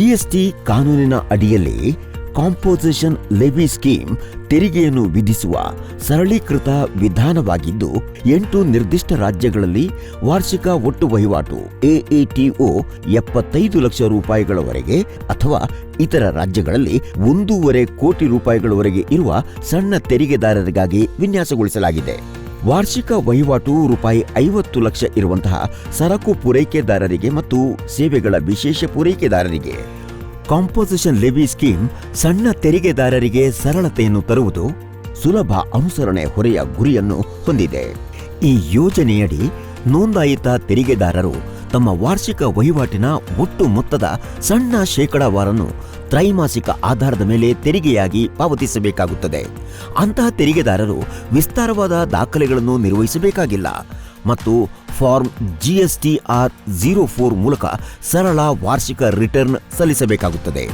GST ಕಾನೂನಿನ ಅಡಿಯಲ್ಲಿ composition levy scheme ತೆರಿಗೆಯನ್ನು ವಿಧಿಸುವ ಸರಳೀಕೃತ ವಿಧಾನವಾಗಿದ್ದು, ಎಂಟು ನಿರ್ದಿಷ್ಟ ರಾಜ್ಯಗಳಲ್ಲಿ ವಾರ್ಷಿಕ ಒಟ್ಟು ವಹಿವಾಟು ಎಎಟಿಒ ಎಪ್ಪತ್ತೈದು ಲಕ್ಷ ರೂಪಾಯಿಗಳವರೆಗೆ ಅಥವಾ ಇತರ ರಾಜ್ಯಗಳಲ್ಲಿ ಒಂದೂವರೆ ಕೋಟಿ ರೂಪಾಯಿಗಳವರೆಗೆ ಇರುವ ಸಣ್ಣ ತೆರಿಗೆದಾರರಿಗಾಗಿ ವಿನ್ಯಾಸಗೊಳಿಸಲಾಗಿದೆ. ವಾರ್ಷಿಕ ವಹಿವಾಟು ರೂಪಾಯಿ ಐವತ್ತು ಲಕ್ಷ ಇರುವಂತಹ ಸರಕು ಪೂರೈಕೆದಾರರಿಗೆ ಮತ್ತು ಸೇವೆಗಳ ವಿಶೇಷ ಪೂರೈಕೆದಾರರಿಗೆ. ಕಾಂಪೋಸಿಷನ್ ಲೆವಿ ಸ್ಕೀಮ್ ಸಣ್ಣ ತೆರಿಗೆದಾರರಿಗೆ ಸರಳತೆಯನ್ನು ತರುವುದು ಸುಲಭ ಅನುಸರಣೆ ಹೊರೆಯ ಗುರಿಯನ್ನು ಹೊಂದಿದೆ. ಈ ಯೋಜನೆಯಡಿ ನೋಂದಾಯಿತ ತೆರಿಗೆದಾರರು ತಮ್ಮ ವಾರ್ಷಿಕ ವಹಿವಾಟಿನ ಒಟ್ಟು ಮೊತ್ತದ ಸಣ್ಣ ಶೇಕಡಾವಾರನ್ನು ತ್ರೈಮಾಸಿಕ ಆಧಾರದ ಮೇಲೆ ತೆರಿಗೆಯಾಗಿ ಪಾವತಿಸಬೇಕಾಗುತ್ತದೆ. ಅಂತಹ ತೆರಿಗೆದಾರರು ವಿಸ್ತಾರವಾದ ದಾಖಲೆಗಳನ್ನು ನಿರ್ವಹಿಸಬೇಕಾಗಿಲ್ಲ ಮತ್ತು ಫಾರ್ಮ್ ಜಿಎಸ್ಟಿಆರ್ ಜೀರೋ ಫೋರ್ ಮೂಲಕ ಸರಳ ವಾರ್ಷಿಕ ರಿಟರ್ನ್ ಸಲ್ಲಿಸಬೇಕಾಗುತ್ತದೆ.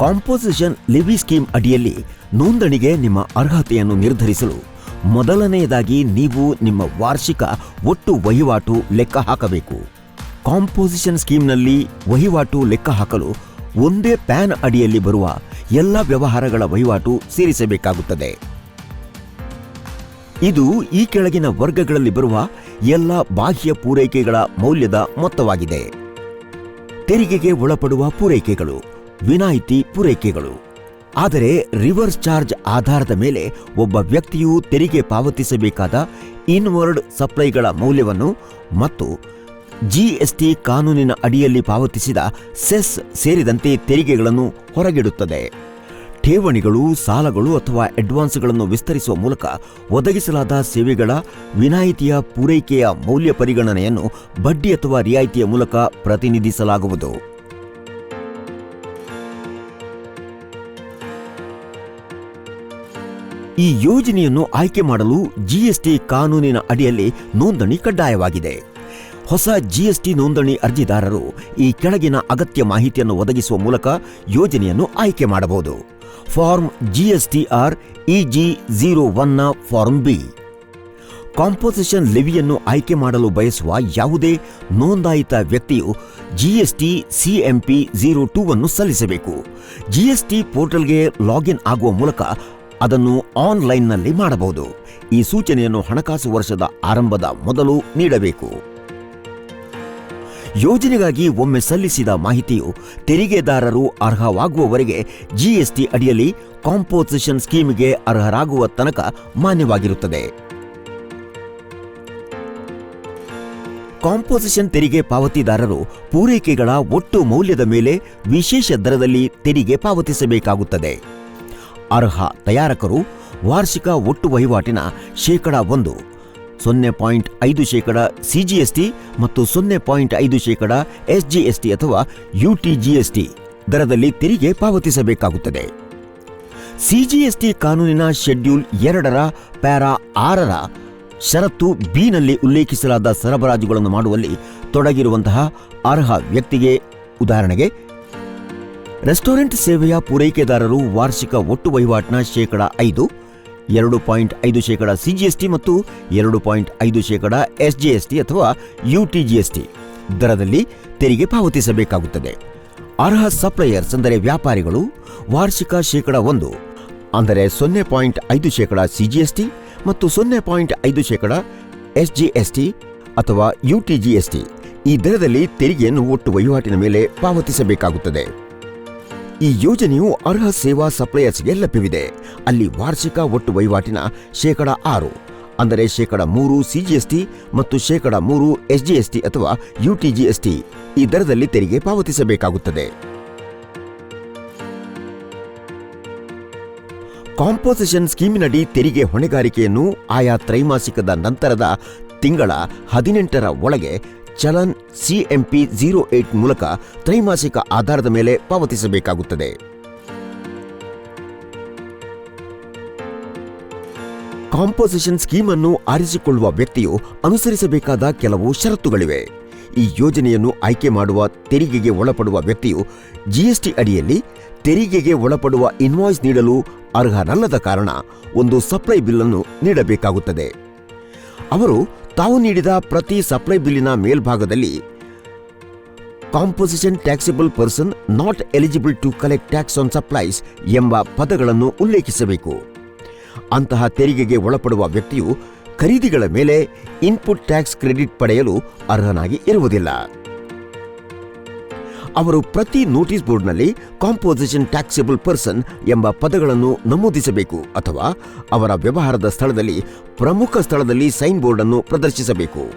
ಕಾಂಪೋಸಿಷನ್ ಲಿವಿ ಸ್ಕೀಮ್ ಅಡಿಯಲ್ಲಿ ನೋಂದಣಿಗೆ ನಿಮ್ಮ ಅರ್ಹತೆಯನ್ನು ನಿರ್ಧರಿಸಲು ಮೊದಲನೆಯದಾಗಿ ನೀವು ನಿಮ್ಮ ವಾರ್ಷಿಕ ಒಟ್ಟು ವಹಿವಾಟು ಲೆಕ್ಕ ಹಾಕಬೇಕು. ಕಾಂಪೋಸಿಷನ್ ಸ್ಕೀಮ್ನಲ್ಲಿ ವಹಿವಾಟು ಲೆಕ್ಕ ಹಾಕಲು ಒಂದೇ ಪ್ಯಾನ್ ಅಡಿಯಲ್ಲಿ ಬರುವ ಎಲ್ಲ ವ್ಯವಹಾರಗಳ ವಹಿವಾಟು ಸೇರಿಸಬೇಕಾಗುತ್ತದೆ. ಇದು ಈ ಕೆಳಗಿನ ವರ್ಗಗಳಲ್ಲಿ ಬರುವ ಎಲ್ಲ ಬಾಹ್ಯ ಪೂರೈಕೆಗಳ ಮೌಲ್ಯದ ಮೊತ್ತವಾಗಿದೆ. ತೆರಿಗೆಗೆ ಒಳಪಡುವ ಪೂರೈಕೆಗಳು, ವಿನಾಯಿತಿ ಪೂರೈಕೆಗಳು. ಆದರೆ ರಿವರ್ಸ್ ಚಾರ್ಜ್ ಆಧಾರದ ಮೇಲೆ ಒಬ್ಬ ವ್ಯಕ್ತಿಯು ತೆರಿಗೆ ಪಾವತಿಸಬೇಕಾದ ಇನ್ವರ್ಡ್ ಸಪ್ಲೈಗಳ ಮೌಲ್ಯವನ್ನು ಮತ್ತು ಜಿಎಸ್ಟಿ ಕಾನೂನಿನ ಅಡಿಯಲ್ಲಿ ಪಾವತಿಸಿದ ಸೆಸ್ ಸೇರಿದಂತೆ ತೆರಿಗೆಗಳನ್ನು ಹೊರಗಿಡುತ್ತದೆ. ಠೇವಣಿಗಳು, ಸಾಲಗಳು ಅಥವಾ ಅಡ್ವಾನ್ಸ್ಗಳನ್ನು ವಿಸ್ತರಿಸುವ ಮೂಲಕ ಒದಗಿಸಲಾದ ಸೇವೆಗಳ ವಿನಾಯಿತಿಯ ಪೂರೈಕೆಯ ಮೌಲ್ಯ ಪರಿಗಣನೆಯನ್ನು ಬಡ್ಡಿ ಅಥವಾ ರಿಯಾಯಿತಿಯ ಮೂಲಕ ಪ್ರತಿನಿಧಿಸಲಾಗುವುದು. ಈ ಯೋಜನೆಯನ್ನು ಆಯ್ಕೆ ಮಾಡಲು ಜಿಎಸ್ಟಿ ಕಾನೂನಿನ ಅಡಿಯಲ್ಲಿ ನೋಂದಣಿ ಕಡ್ಡಾಯವಾಗಿದೆ. ಹೊಸ ಜಿಎಸ್ಟಿ ನೋಂದಣಿ ಅರ್ಜಿದಾರರು ಈ ಕೆಳಗಿನ ಅಗತ್ಯ ಮಾಹಿತಿಯನ್ನು ಒದಗಿಸುವ ಮೂಲಕ ಯೋಜನೆಯನ್ನು ಆಯ್ಕೆ ಮಾಡಬಹುದು. ಫಾರ್ಮ್ ಜಿಎಸ್ಟಿಆರ್ ಇಜಿ ಜೀರೋ ಒನ್ನ ಫಾರ್ಮ್ ಬಿ. ಕಾಂಪೋಸಿಷನ್ ಲೆವಿಯನ್ನು ಆಯ್ಕೆ ಮಾಡಲು ಬಯಸುವ ಯಾವುದೇ ನೋಂದಾಯಿತ ವ್ಯಕ್ತಿಯು ಜಿಎಸ್ಟಿ ಸಿಎಂಪಿ ಝೀರೋ ಟೂ ಅನ್ನು ಸಲ್ಲಿಸಬೇಕು. ಜಿಎಸ್ಟಿ ಪೋರ್ಟಲ್ಗೆ ಲಾಗಿನ್ ಆಗುವ ಮೂಲಕ ಅದನ್ನು ಆನ್ಲೈನ್ನಲ್ಲಿ ಮಾಡಬಹುದು. ಈ ಸೂಚನೆಯನ್ನು ಹಣಕಾಸು ವರ್ಷದ ಆರಂಭದ ಮೊದಲು ನೀಡಬೇಕು. ಯೋಜನೆಗಾಗಿ ಒಮ್ಮೆ ಸಲ್ಲಿಸಿದ ಮಾಹಿತಿಯು ತೆರಿಗೆದಾರರು ಅರ್ಹವಾಗುವವರೆಗೆ ಜಿಎಸ್ಟಿ ಅಡಿಯಲ್ಲಿ ಕಾಂಪೋಸಿಷನ್ ಸ್ಕೀಮ್ಗೆ ಅರ್ಹರಾಗುವ ತನಕ ಮಾನ್ಯವಾಗಿರುತ್ತದೆ. ಕಾಂಪೋಸಿಷನ್ ತೆರಿಗೆ ಪಾವತಿದಾರರು ಪೂರೈಕೆಗಳ ಒಟ್ಟು ಮೌಲ್ಯದ ಮೇಲೆ ವಿಶೇಷ ದರದಲ್ಲಿ ತೆರಿಗೆ ಪಾವತಿಸಬೇಕಾಗುತ್ತದೆ. ಅರ್ಹ ತಯಾರಕರು ವಾರ್ಷಿಕ ಒಟ್ಟು ವಹಿವಾಟಿನ ಶೇಕಡ ಒಂದು, ಸೊನ್ನೆ ಪಾಯಿಂಟ್ ಐದು ಶೇಕಡ ಸಿಜಿಎಸ್ಟಿ ಮತ್ತು ಸೊನ್ನೆ ಪಾಯಿಂಟ್ ಐದು ಶೇಕಡ ಎಸ್ಜಿಎಸ್ಟಿ ಅಥವಾ ಯುಟಿಜಿಎಸ್ಟಿ ದರದಲ್ಲಿ ತೆರಿಗೆ ಪಾವತಿಸಬೇಕಾಗುತ್ತದೆ. ಸಿಜಿಎಸ್ಟಿ ಕಾನೂನಿನ ಶೆಡ್ಯೂಲ್ ಎರಡರ ಪ್ಯಾರಾ ಆರರ ಷರತ್ತು ಬಿನಲ್ಲಿ ಉಲ್ಲೇಖಿಸಲಾದ ಸರಬರಾಜುಗಳನ್ನು ಮಾಡುವಲ್ಲಿ ತೊಡಗಿರುವಂತಹ ಅರ್ಹ ವ್ಯಕ್ತಿಗೆ ಉದಾಹರಣೆಗೆ ರೆಸ್ಟೋರೆಂಟ್ ಸೇವೆಯ ಪೂರೈಕೆದಾರರು ವಾರ್ಷಿಕ ಒಟ್ಟು ವಹಿವಾಟಿನ ಶೇಕಡ ಐದು, ಎರಡು ಪಾಯಿಂಟ್ ಐದು ಶೇಕಡ ಸಿಜಿಎಸ್ಟಿ ಮತ್ತು ಎರಡು ಪಾಯಿಂಟ್ ಐದು ಶೇಕಡ ಎಸ್ಜಿಎಸ್ಟಿ ಅಥವಾ ಯುಟಿಜಿಎಸ್ಟಿ ದರದಲ್ಲಿ ತೆರಿಗೆ ಪಾವತಿಸಬೇಕಾಗುತ್ತದೆ. ಅರ್ಹ ಸಪ್ಲೈಯರ್ಸ್ ಅಂದರೆ ವ್ಯಾಪಾರಿಗಳು ವಾರ್ಷಿಕ ಶೇಕಡ ಒಂದು, ಅಂದರೆ ಸೊನ್ನೆ ಪಾಯಿಂಟ್ ಐದು ಶೇಕಡ ಸಿಜಿಎಸ್ಟಿ ಮತ್ತು ಸೊನ್ನೆ ಪಾಯಿಂಟ್ ಐದು ಶೇಕಡ ಎಸ್ಜಿಎಸ್ಟಿ ಅಥವಾ ಯುಟಿಜಿಎಸ್ಟಿ ಈ ದರದಲ್ಲಿ ತೆರಿಗೆಯನ್ನು ಒಟ್ಟು ವಹಿವಾಟಿನ ಮೇಲೆ ಪಾವತಿಸಬೇಕಾಗುತ್ತದೆ. ಈ ಯೋಜನೆಯು ಅರ್ಹ ಸೇವಾ ಸಪ್ಲೈಯರ್ಸ್ಗೆ ಲಭ್ಯವಿದೆ. ಅಲ್ಲಿ ವಾರ್ಷಿಕ ಒಟ್ಟು ವಹಿವಾಟಿನ ಶೇಕಡ ಆರು, ಅಂದರೆ ಶೇಕಡ ಮೂರು ಸಿಜಿಎಸ್ಟಿ ಮತ್ತು ಶೇಕಡ ಮೂರು ಎಸ್ಜಿಎಸ್ಟಿ ಅಥವಾ ಯುಟಿಜಿಎಸ್ಟಿ ಈ ದರದಲ್ಲಿ ತೆರಿಗೆ ಪಾವತಿಸಬೇಕಾಗುತ್ತದೆ. ಕಾಂಪೋಸಿಷನ್ ಸ್ಕೀಮಿನಡಿ ತೆರಿಗೆ ಹೊಣೆಗಾರಿಕೆಯನ್ನು ಆಯಾ ತ್ರೈಮಾಸಿಕದ ನಂತರದ ತಿಂಗಳ ಹದಿನೆಂಟರ ಒಳಗೆ ಚಲನ್ ಸಿಎಂಪಿ ಜೀರೋ ಏಟ್ ಮೂಲಕ ತ್ರೈಮಾಸಿಕ ಆಧಾರದ ಮೇಲೆ ಪಾವತಿಸಬೇಕಾಗುತ್ತದೆ. ಕಾಂಪೋಸಿಷನ್ ಸ್ಕೀಮ್ ಅನ್ನು ಆರಿಸಿಕೊಳ್ಳುವ ವ್ಯಕ್ತಿಯು ಅನುಸರಿಸಬೇಕಾದ ಕೆಲವು ಷರತ್ತುಗಳಿವೆ. ಈ ಯೋಜನೆಯನ್ನು ಆಯ್ಕೆ ಮಾಡುವ ತೆರಿಗೆಗೆ ಒಳಪಡುವ ವ್ಯಕ್ತಿಯು ಜಿಎಸ್ಟಿ ಅಡಿಯಲ್ಲಿ ತೆರಿಗೆಗೆ ಒಳಪಡುವ ಇನ್ವಾಯ್ಸ್ ನೀಡಲು ಅರ್ಹರಲ್ಲದ ಕಾರಣ ಒಂದು ಸಪ್ಲೈ ಬಿಲ್ ಅನ್ನು ನೀಡಬೇಕಾಗುತ್ತದೆ. ಅವರು ತಾವು ನೀಡಿದ ಪ್ರತಿ ಸಪ್ಲೈ ಬಿಲ್ಲಿನ ಮೇಲ್ಭಾಗದಲ್ಲಿ, composition taxable person not eligible to collect tax on supplies ಎಂಬ ಪದಗಳನ್ನು ಉಲ್ಲೇಖಿಸಬೇಕು. ಅಂತಹ ತೆರಿಗೆಗೆ ಒಳಪಡುವ ವ್ಯಕ್ತಿಯು ಖರೀದಿಗಳ ಮೇಲೆ ಇನ್ಪುಟ್ ಟ್ಯಾಕ್ಸ್ ಕ್ರೆಡಿಟ್ ಪಡೆಯಲು ಅರ್ಹನಾಗಿ ಇರುವುದಿಲ್ಲ. ಅವರು ಪ್ರತಿ ನೋಟಿಸ್ ಬೋರ್ಡ್ನಲ್ಲಿ ಕಾಂಪೋಸಿಷನ್ ಟ್ಯಾಕ್ಸೇಬಲ್ ಪರ್ಸನ್ ಎಂಬ ಪದಗಳನ್ನು ನಮೂದಿಸಬೇಕು ಅಥವಾ ಅವರ ವ್ಯವಹಾರದ ಸ್ಥಳದಲ್ಲಿ ಪ್ರಮುಖ ಸ್ಥಳದಲ್ಲಿ ಸೈನ್ ಬೋರ್ಡ್ ಅನ್ನು ಪ್ರದರ್ಶಿಸಬೇಕು.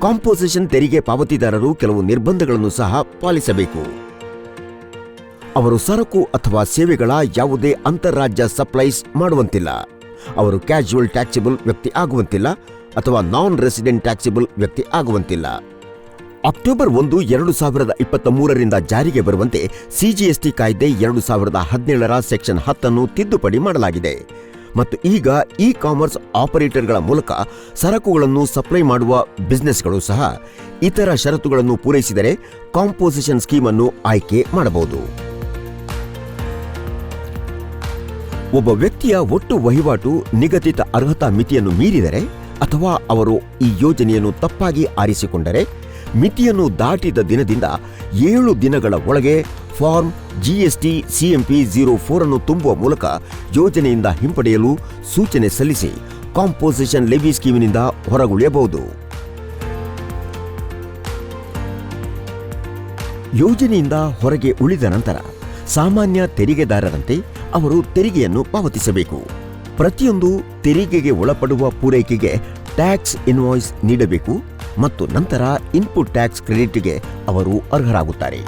ಕಾಂಪೋಸಿಷನ್ ತೆರಿಗೆ ಪಾವತಿದಾರರು ಕೆಲವು ನಿರ್ಬಂಧಗಳನ್ನು ಸಹ ಪಾಲಿಸಬೇಕು. ಅವರು ಸರಕು ಅಥವಾ ಸೇವೆಗಳ ಯಾವುದೇ ಅಂತಾರಾಜ್ಯ ಸಪ್ಲೈಸ್ ಮಾಡುವಂತಿಲ್ಲ. ಅವರು ಕ್ಯಾಶುವಲ್ ಟ್ಯಾಕ್ಸಿಬಲ್ ವ್ಯಕ್ತಿ ಆಗುವಂತಿಲ್ಲ ಅಥವಾ ನಾನ್ ರೆಸಿಡೆಂಟ್ ಟ್ಯಾಕ್ಸಿಬಲ್ ವ್ಯಕ್ತಿ ಆಗುವಂತಿಲ್ಲ. ಅಕ್ಟೋಬರ್ ಒಂದು, ಎರಡು ಸಾವಿರದ ಇಪ್ಪತ್ತ ಮೂರರಿಂದ ಜಾರಿಗೆ ಬರುವಂತೆ ಸಿಜಿಎಸ್ಟಿ ಕಾಯ್ದೆ ಎರಡು ಸಾವಿರದ ಹದಿನೇಳರ ಸೆಕ್ಷನ್ ಹತ್ತನ್ನು ತಿದ್ದುಪಡಿ ಮಾಡಲಾಗಿದೆ. ಮತ್ತು ಈಗ ಇ ಕಾಮರ್ಸ್ ಆಪರೇಟರ್ಗಳ ಮೂಲಕ ಸರಕುಗಳನ್ನು ಸಪ್ಲೈ ಮಾಡುವ ಬಿಸ್ನೆಸ್ಗಳು ಸಹ ಇತರ ಷರತ್ತುಗಳನ್ನು ಪೂರೈಸಿದರೆ ಕಾಂಪೋಸಿಷನ್ ಸ್ಕೀಮ್ ಅನ್ನು ಆಯ್ಕೆ ಮಾಡಬಹುದು. ಒಬ್ಬ ವ್ಯಕ್ತಿಯ ಒಟ್ಟು ವಹಿವಾಟು ನಿಗದಿತ ಅರ್ಹತಾ ಮಿತಿಯನ್ನು ಮೀರಿದರೆ ಅಥವಾ ಅವರು ಈ ಯೋಜನೆಯನ್ನು ತಪ್ಪಾಗಿ ಆರಿಸಿಕೊಂಡರೆ ಮಿತಿಯನ್ನು ದಾಟಿದ ದಿನದಿಂದ ಏಳು ದಿನಗಳ ಒಳಗೆ form GST CMP zero four ಅನ್ನು ತುಂಬುವ ಮೂಲಕ ಯೋಜನೆಯಿಂದ ಹಿಂಪಡೆಯಲು ಸೂಚನೆ ಸಲ್ಲಿಸಿ ಕಾಂಪೋಸಿಷನ್ ಲೆವಿ ಸ್ಕೀಮಿನಿಂದ ಹೊರಗುಳಿಯಬಹುದು. ಯೋಜನೆಯಿಂದ ಹೊರಗೆ ಉಳಿದ ನಂತರ ಸಾಮಾನ್ಯ ತೆರಿಗೆದಾರರಂತೆ ಅವರು ತೆರಿಗೆಯನ್ನು ಪಾವತಿಸಬೇಕು. ಪ್ರತಿಯೊಂದು ತೆರಿಗೆಗೆ ಒಳಪಡುವ ಪೂರೈಕೆಗೆ ಟ್ಯಾಕ್ಸ್ ಇನ್ವಾಯ್ಸ್ ನೀಡಬೇಕು. ಮತ್ತು ನಂತರ ಇನ್ಪುಟ್ ಟ್ಯಾಕ್ಸ್ ಕ್ರೆಡಿಟ್ಗೆ ಅವರು ಅರ್ಹರಾಗುತ್ತಾರೆ.